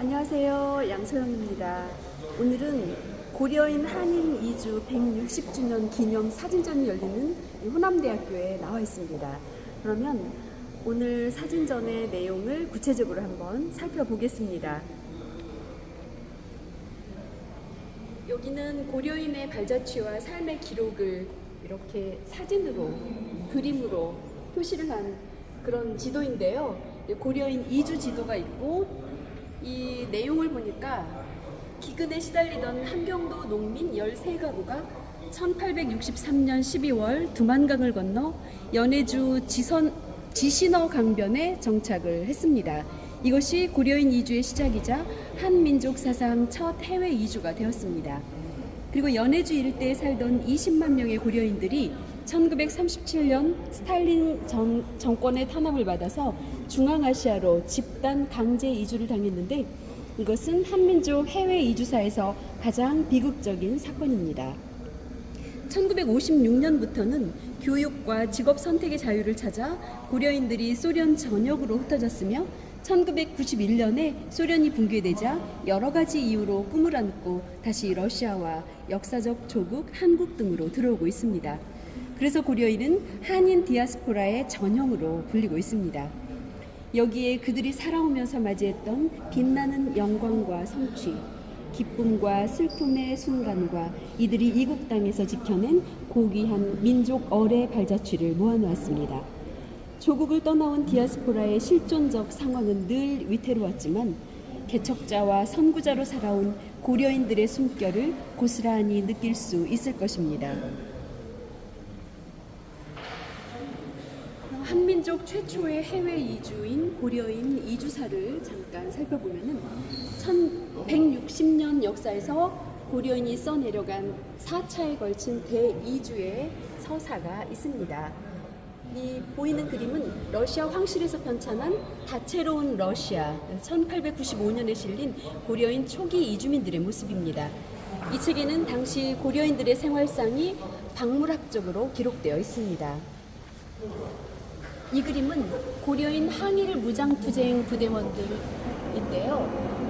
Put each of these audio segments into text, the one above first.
안녕하세요. 양소영입니다. 오늘은 고려인 한인 이주 160주년 기념 사진전이 열리는 이 호남대학교에 나와 있습니다. 그러면 오늘 사진전의 내용을 구체적으로 한번 살펴보겠습니다. 여기는 고려인의 발자취와 삶의 기록을 이렇게 사진으로, 그림으로 표시를 한 그런 지도인데요. 고려인 이주 지도가 있고 이 내용을 보니까 기근에 시달리던 함경도 농민 13가구가 1863년 12월 두만강을 건너 연해주 지선, 지신어 강변에 정착을 했습니다. 이것이 고려인 이주의 시작이자 한민족 사상 첫 해외 이주가 되었습니다. 그리고 연해주 일대에 살던 20만 명의 고려인들이 1937년 스탈린 정, 정권의 탄압을 받아서 중앙아시아로 집단 강제 이주를 당했는데 이것은 한민족 해외 이주사에서 가장 비극적인 사건입니다. 1956년부터는 교육과 직업 선택의 자유를 찾아 고려인들이 소련 전역으로 흩어졌으며 1991년에 소련이 붕괴되자 여러 가지 이유로 꿈을 안고 다시 러시아와 역사적 조국 한국 등으로 들어오고 있습니다. 그래서 고려인은 한인 디아스포라의 전형으로 불리고 있습니다. 여기에 그들이 살아오면서 맞이했던 빛나는 영광과 성취, 기쁨과 슬픔의 순간과 이들이 이국 땅에서 지켜낸 고귀한 민족 어뢰 발자취를 모아놓았습니다. 조국을 떠나온 디아스포라의 실존적 상황은 늘 위태로웠지만 개척자와 선구자로 살아온 고려인들의 숨결을 고스란히 느낄 수 있을 것입니다. 한민족 최초의 해외 이주인 고려인 이주사를 잠깐 살펴보면은 1160년 역사에서 고려인이 써내려간 4차에 걸친 대이주의 서사가 있습니다. 이 보이는 그림은 러시아 황실에서 편찬한 다채로운 러시아 1895년에 실린 고려인 초기 이주민들의 모습입니다. 이 책에는 당시 고려인들의 생활상이 박물학적으로 기록되어 있습니다. 이 그림은 고려인 항일 무장투쟁 부대원들인데요.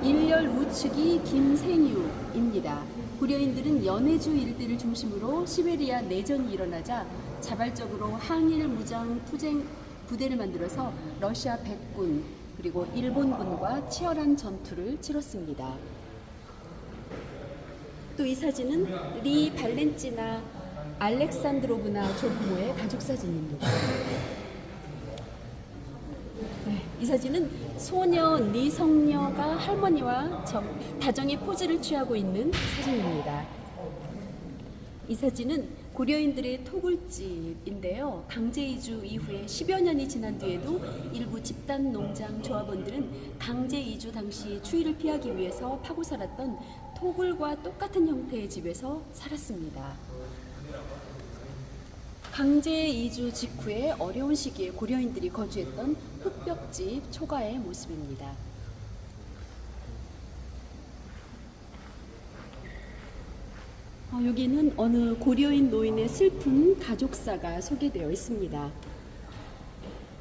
일열 우측이 김생유입니다. 고려인들은 연해주 일대를 중심으로 시베리아 내전이 일어나자 자발적으로 항일 무장 투쟁 부대를 만들어서 러시아 백군 그리고 일본군과 치열한 전투를 치렀습니다. 또 이 사진은 리 발렌찌나 알렉산드로브나 조부모의 가족 사진입니다. 네, 이 사진은 소녀 니성녀가 할머니와 정, 다정의 포즈를 취하고 있는 사진입니다. 이 사진은 고려인들의 토굴집인데요. 강제 이주 이후에 10여 년이 지난 뒤에도 일부 집단 농장 조합원들은 강제 이주 당시 추위를 피하기 위해서 파고 살았던 토굴과 똑같은 형태의 집에서 살았습니다. 강제 이주 직후에 어려운 시기에 고려인들이 거주했던 흑벽집 초가의 모습입니다. 어, 여기는 어느 고려인 노인의 슬픈 가족사가 소개되어 있습니다.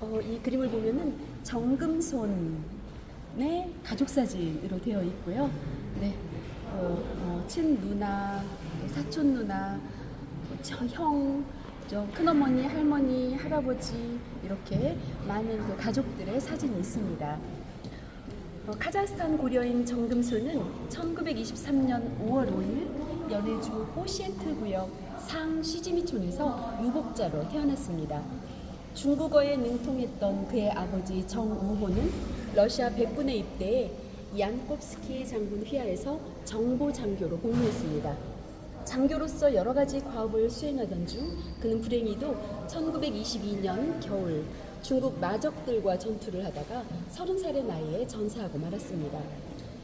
어, 이 그림을 보면은 정금손의 가족 사진으로 되어 있고요. 네, 어, 어, 친 누나, 사촌 누나, 저 형, 저 큰어머니, 할머니, 할아버지 이렇게 많은 그 가족들의 사진이 있습니다. 어, 카자흐스탄 고려인 정금수는 1923년 5월 5일 연해주 호시에트 구역 상 시지미촌에서 유복자로 태어났습니다. 중국어에 능통했던 그의 아버지 정우호는 러시아 백군에 입대해 얀콥스키 장군 휘하에서 정보 장교로 복무했습니다. 장교로서 여러 가지 과업을 수행하던 중 그는 불행히도 1922년 겨울 중국 마적들과 전투를 하다가 30살의 나이에 전사하고 말았습니다.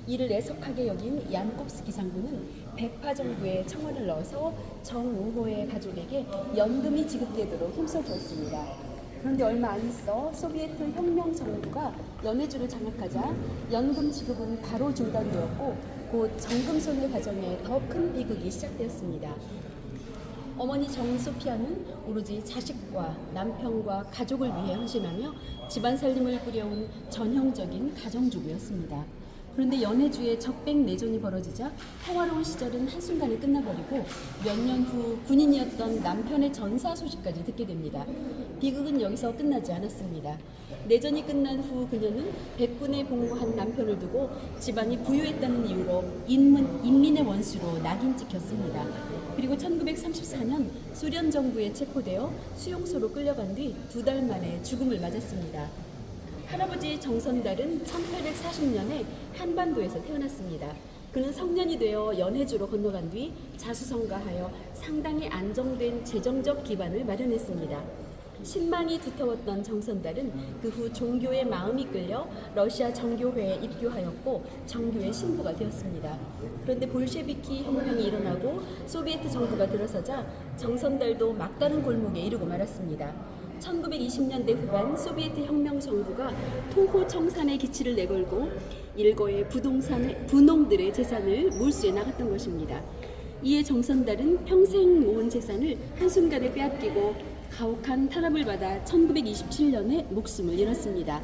이를 애석하게 여긴 얀콥스키 장군은 백파 정부에 청원을 넣어서 정우호의 가족에게 연금이 지급되도록 힘써주었습니다. 그런데 얼마 안 있어 소비에트 혁명 정부가 연해주를 장악하자 연금 지급은 바로 중단되었고 곧 정금손의 과정에 더 큰 비극이 시작되었습니다. 어머니 정소피아는 오로지 자식과 남편과 가족을 위해 헌신하며 집안 살림을 꾸려온 전형적인 가정주부였습니다. 그런데 연해주에 적백 내전이 벌어지자 평화로운 시절은 한순간에 끝나버리고 몇 년 후 군인이었던 남편의 전사 소식까지 듣게 됩니다. 비극은 여기서 끝나지 않았습니다. 내전이 끝난 후 그녀는 백군에 복무한 남편을 두고 집안이 부유했다는 이유로 인문, 인민의 원수로 낙인 찍혔습니다. 그리고 1934년 소련 정부에 체포되어 수용소로 끌려간 뒤 두 달 만에 죽음을 맞았습니다. 할아버지 정선달은 1840년에 한반도에서 태어났습니다. 그는 성년이 되어 연해주로 건너간 뒤 자수성가하여 상당히 안정된 재정적 기반을 마련했습니다. 신망이 두터웠던 정선달은 그 후 종교의 마음이 끌려 러시아 정교회에 입교하였고 정교의 신부가 되었습니다. 그런데 볼셰비키 혁명이 일어나고 소비에트 정부가 들어서자 정선달도 막다른 골목에 이르고 말았습니다. 1920년대 후반 소비에트 혁명 정부가 토호 청산의 기치를 내걸고 일거의 부동산의 분홍들의 재산을 몰수해 나갔던 것입니다. 이에 정선달은 평생 모은 재산을 한순간에 빼앗기고 가혹한 탄압을 받아 1927년에 목숨을 잃었습니다.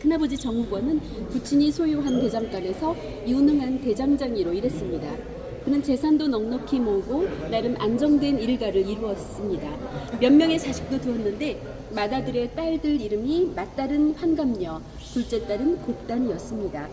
큰아버지 정우권은 부친이 소유한 대장간에서 유능한 대장장이로 일했습니다. 그는 재산도 넉넉히 모으고 나름 안정된 일가를 이루었습니다. 몇 명의 자식도 두었는데 맏아들의 딸들 이름이 맏딸은 환감녀, 둘째 딸은 곡단이었습니다.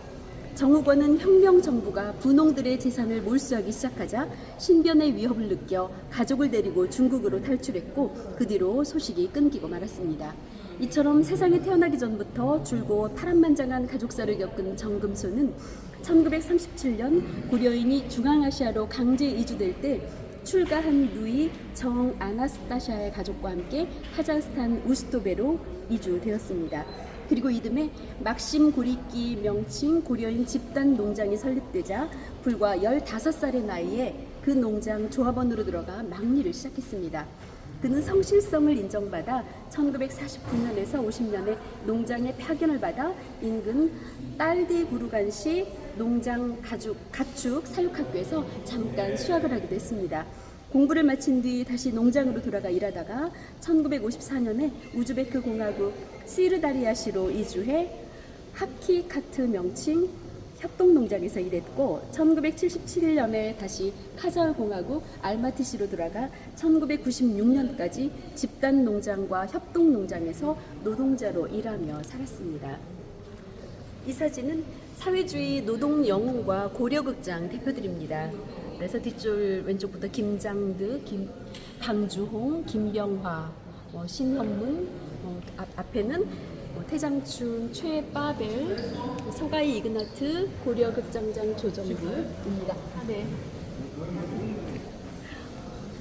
정우권은 혁명 정부가 분홍들의 재산을 몰수하기 시작하자 신변의 위협을 느껴 가족을 데리고 중국으로 탈출했고 그 뒤로 소식이 끊기고 말았습니다. 이처럼 세상에 태어나기 전부터 줄곧 파란만장한 가족사를 겪은 정금소는 1937년 고려인이 중앙아시아로 강제 이주될 때 출가한 누이 정 아나스타샤의 가족과 함께 카자흐스탄 우스토베로 이주되었습니다. 그리고 이듬해 막심 고리끼 명칭 고려인 집단 농장이 설립되자 불과 15살의 나이에 그 농장 조합원으로 들어가 막리를 시작했습니다. 그는 성실성을 인정받아 1949년에서 50년에 농장의 파견을 받아 인근 딸디 구루간시 농장 가죽, 가축 사육학교에서 잠깐 수학을 하기도 했습니다. 공부를 마친 뒤 다시 농장으로 돌아가 일하다가 1954년에 우즈베크 공화국 시르다리아시로 이주해 하키 카트 명칭 협동농장에서 일했고 1977년에 다시 카자흐 공화국 알마티시로 돌아가 1996년까지 집단 농장과 협동 농장에서 노동자로 일하며 살았습니다. 이 사진은 사회주의 노동 영웅과 고려극장 대표들입니다. 그래서 뒤줄 왼쪽부터 김장득, 김, 강주홍, 김병화, 어, 신현문, 어, 앞, 앞에는 어, 태장춘, 최빠벨, 서가이 이그나트, 고려극장장 조정부입니다. 네.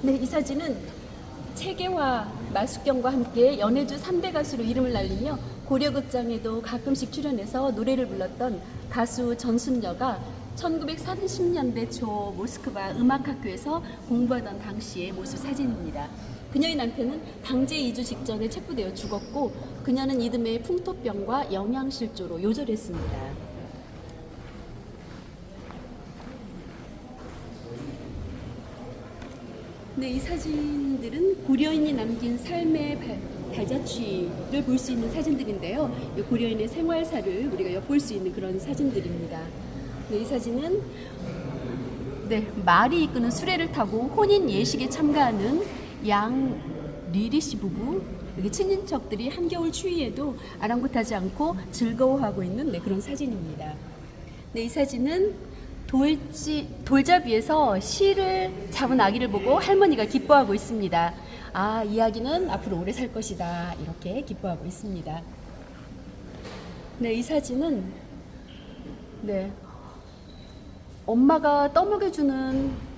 네, 이 사진은 체계와 마숙경과 함께 연해주 3대 가수로 이름을 날리며 고려극장에도 가끔씩 출연해서 노래를 불렀던 가수 전순여가 1930년대 초 모스크바 음악학교에서 공부하던 당시의 모습 사진입니다. 그녀의 남편은 강제 이주 직전에 체포되어 죽었고 그녀는 이듬해 풍토병과 영양실조로 요절했습니다. 네, 이 사진들은 고려인이 남긴 삶의 발, 발자취를 볼 수 있는 사진들인데요. 이 고려인의 생활사를 우리가 엿볼 수 있는 그런 사진들입니다. 네, 이 사진은 네, 말이 이끄는 수레를 타고 혼인 예식에 참가하는 양 리리 씨 부부 여기 친인척들이 한겨울 추위에도 아랑곳하지 않고 즐거워하고 있는 네, 그런 사진입니다. 네, 이 사진은 돌지, 돌잡이에서 실을 잡은 아기를 보고 할머니가 기뻐하고 있습니다. 아, 이 아기는 앞으로 오래 살 것이다. 이렇게 기뻐하고 있습니다. 네, 이 사진은 네. 엄마가 떠먹여주는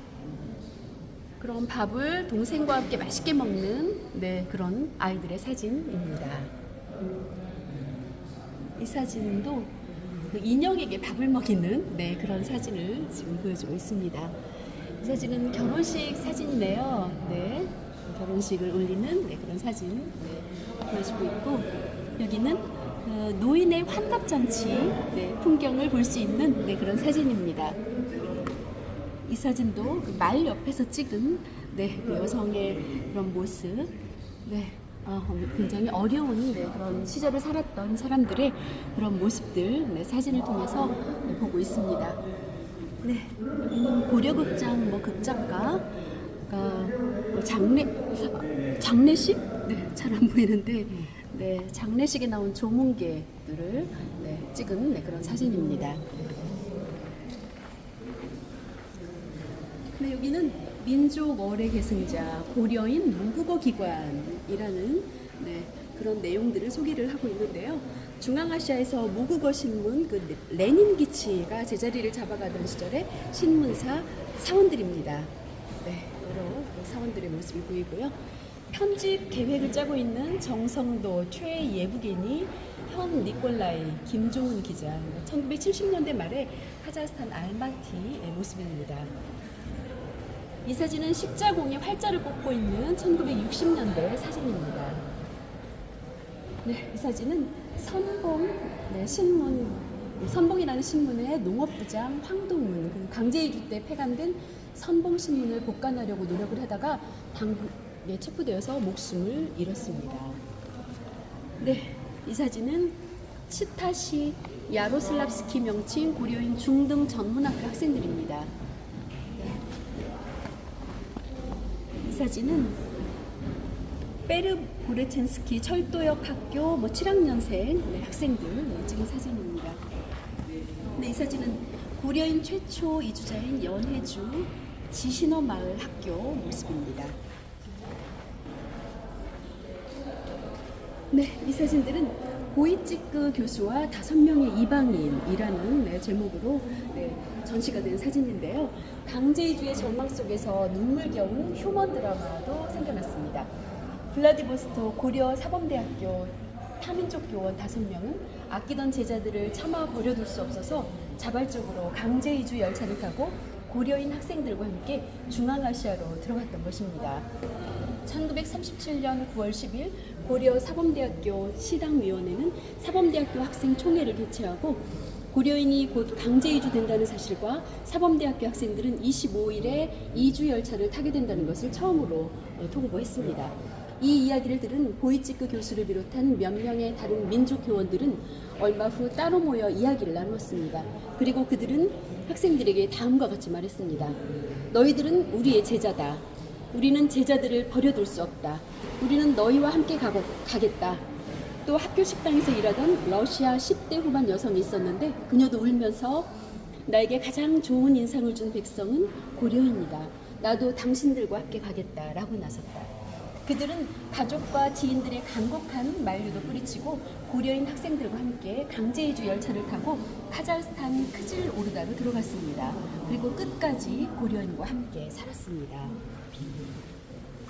그런 밥을 동생과 함께 맛있게 먹는 네, 그런 아이들의 사진입니다. 이 사진도 그 인형에게 밥을 먹이는 네, 그런 사진을 지금 보여주고 있습니다. 이 사진은 결혼식 사진이네요. 네, 결혼식을 올리는 네, 그런 사진 네, 보여주고 있고 여기는 어, 노인의 환갑잔치 네, 풍경을 볼 수 있는 네, 그런 사진입니다. 이 사진도 그 말 옆에서 찍은 네, 그 여성의 그런 모습. 네, 어, 굉장히 어려운 네, 그런 시절을 살았던 사람들의 그런 모습들 네, 사진을 통해서 네, 보고 있습니다. 네, 여기는 고려극장 뭐 극작가 뭐 장례 장례식 네, 잘 안 보이는데 네, 장례식에 나온 조문계들을 네, 찍은 네, 그런 사진입니다. 네, 여기는 민족 어뢰 계승자 고려인 모국어 기관이라는 네, 그런 내용들을 소개를 하고 있는데요. 중앙아시아에서 모국어 신문 그 레닌 기치가 제자리를 잡아가던 시절의 신문사 사원들입니다. 네, 여러 사원들의 모습이 보이고요. 편집 계획을 짜고 있는 정성도 최예부겐이 현 니콜라이 김종훈 기자 1970년대 말에 카자흐스탄 알마티의 모습입니다. 이 사진은 십자공이 활자를 뽑고 있는 1960년대 사진입니다. 네, 이 사진은 선봉 네, 신문 선봉이라는 신문의 농업부장 황동문 그 강제이주 때 폐간된 선봉 신문을 복간하려고 노력을 하다가 당국에 체포되어서 목숨을 잃었습니다. 네, 이 사진은 치타시 야로슬랍스키 명칭 고려인 중등 전문학교 학생들입니다. 사진은 베르보레첸스키 철도역 학교 뭐 7학년생 네, 학생들 네, 찍은 사진입니다. 네, 이 사진은 고려인 최초 이주자인 연해주 지신어 마을 학교 모습입니다. 네, 이 사진들은 고이찌끄 교수와 다섯 명의 이방인이라는 네, 제목으로 네, 전시가 된 사진인데요. 강제이주의 절망 속에서 눈물겨운 휴먼 드라마도 생겨났습니다. 블라디보스토 고려 사범대학교 타민족 교원 다섯 명은 아끼던 제자들을 차마 버려둘 수 없어서 자발적으로 강제이주 열차를 타고 고려인 학생들과 함께 중앙아시아로 들어갔던 것입니다. 1937년 9월 10일 고려 사범대학교 시당위원회는 사범대학교 학생 총회를 개최하고 고려인이 곧 강제 이주된다는 사실과 사범대학교 학생들은 25일에 이주 열차를 타게 된다는 것을 처음으로 어, 통보했습니다. 이 이야기를 들은 보이치크 교수를 비롯한 몇 명의 다른 민족 교원들은 얼마 후 따로 모여 이야기를 나누었습니다. 그리고 그들은 학생들에게 다음과 같이 말했습니다. 너희들은 우리의 제자다. 우리는 제자들을 버려둘 수 없다. 우리는 너희와 함께 가고, 가겠다. 또 학교 식당에서 일하던 러시아 10대 후반 여성이 있었는데 그녀도 울면서 나에게 가장 좋은 인상을 준 백성은 고려입니다. 나도 당신들과 함께 가겠다라고 나섰다. 그들은 가족과 지인들의 간곡한 만류도 뿌리치고 고려인 학생들과 함께 강제이주 열차를 타고 카자흐스탄 크질 오르다로 들어갔습니다. 그리고 끝까지 고려인과 함께 살았습니다.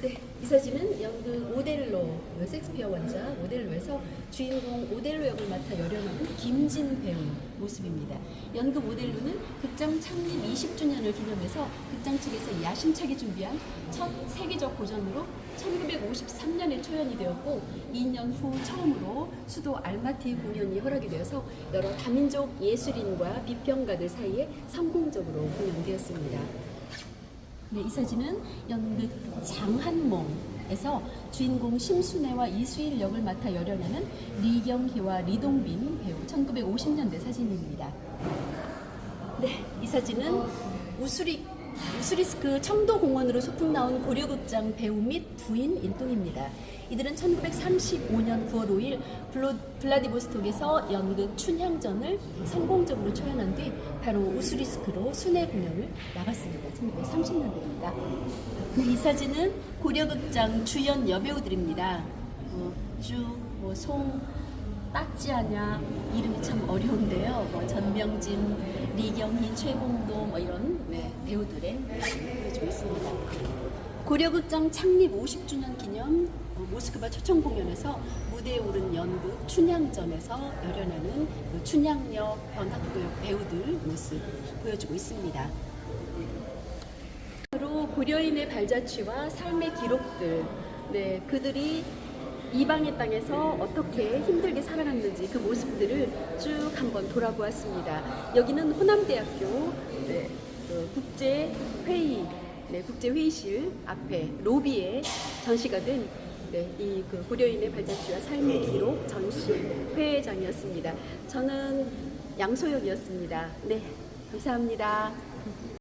네, 이 사진은 연극 오델로, 섹스피어 원작 오델로에서 주인공 오델로 역을 맡아 열연하는 김진 배우 모습입니다. 연극 오델로는 극장 창립 20주년을 기념해서 극장 측에서 야심차게 준비한 첫 세계적 고전으로 1953년에 초연이 되었고 2년 후 처음으로 수도 알마티 공연이 허락이 되어서 여러 다민족 예술인과 비평가들 사이에 성공적으로 공연되었습니다. 네, 이 사진은 연극 장한몽에서 주인공 심순애와 이수일 역을 맡아 열연하는 리경희와 리동빈 배우 1950년대 사진입니다. 네, 이 사진은 우수리 우스리스크 청도공원으로 소풍 나온 고려극장 배우 및 부인 일동입니다. 이들은 1935년 9월 5일 블로, 블라디보스톡에서 연극 춘향전을 성공적으로 초연한 뒤 바로 우스리스크로 순회 공연을 나갔습니다. 1930년대입니다. 이 사진은 고려극장 주연 여배우들입니다. 어, 주, 뭐 송, 딱지하냐 이름이 참 어려운데요. 뭐 전명진, 리경희, 최공도 뭐 이런 네, 배우들의 보여주고 있습니다. 고려극장 창립 50주년 기념 어, 모스크바 초청 공연에서 무대에 오른 연극 춘향전에서 열연하는 그 춘향역 변학도역 배우들 모습 보여주고 있습니다. 고려인의 발자취와 삶의 기록들, 네, 그들이 이방의 땅에서 어떻게 힘들게 살아갔는지 그 모습들을 쭉 한번 돌아보았습니다. 여기는 호남대학교 네, 그 국제회의, 네, 국제회의실 앞에 로비에 전시가 된 네, 이 그 고려인의 발자취와 삶의 기록 전시 회장이었습니다. 저는 양소영이었습니다. 네, 감사합니다.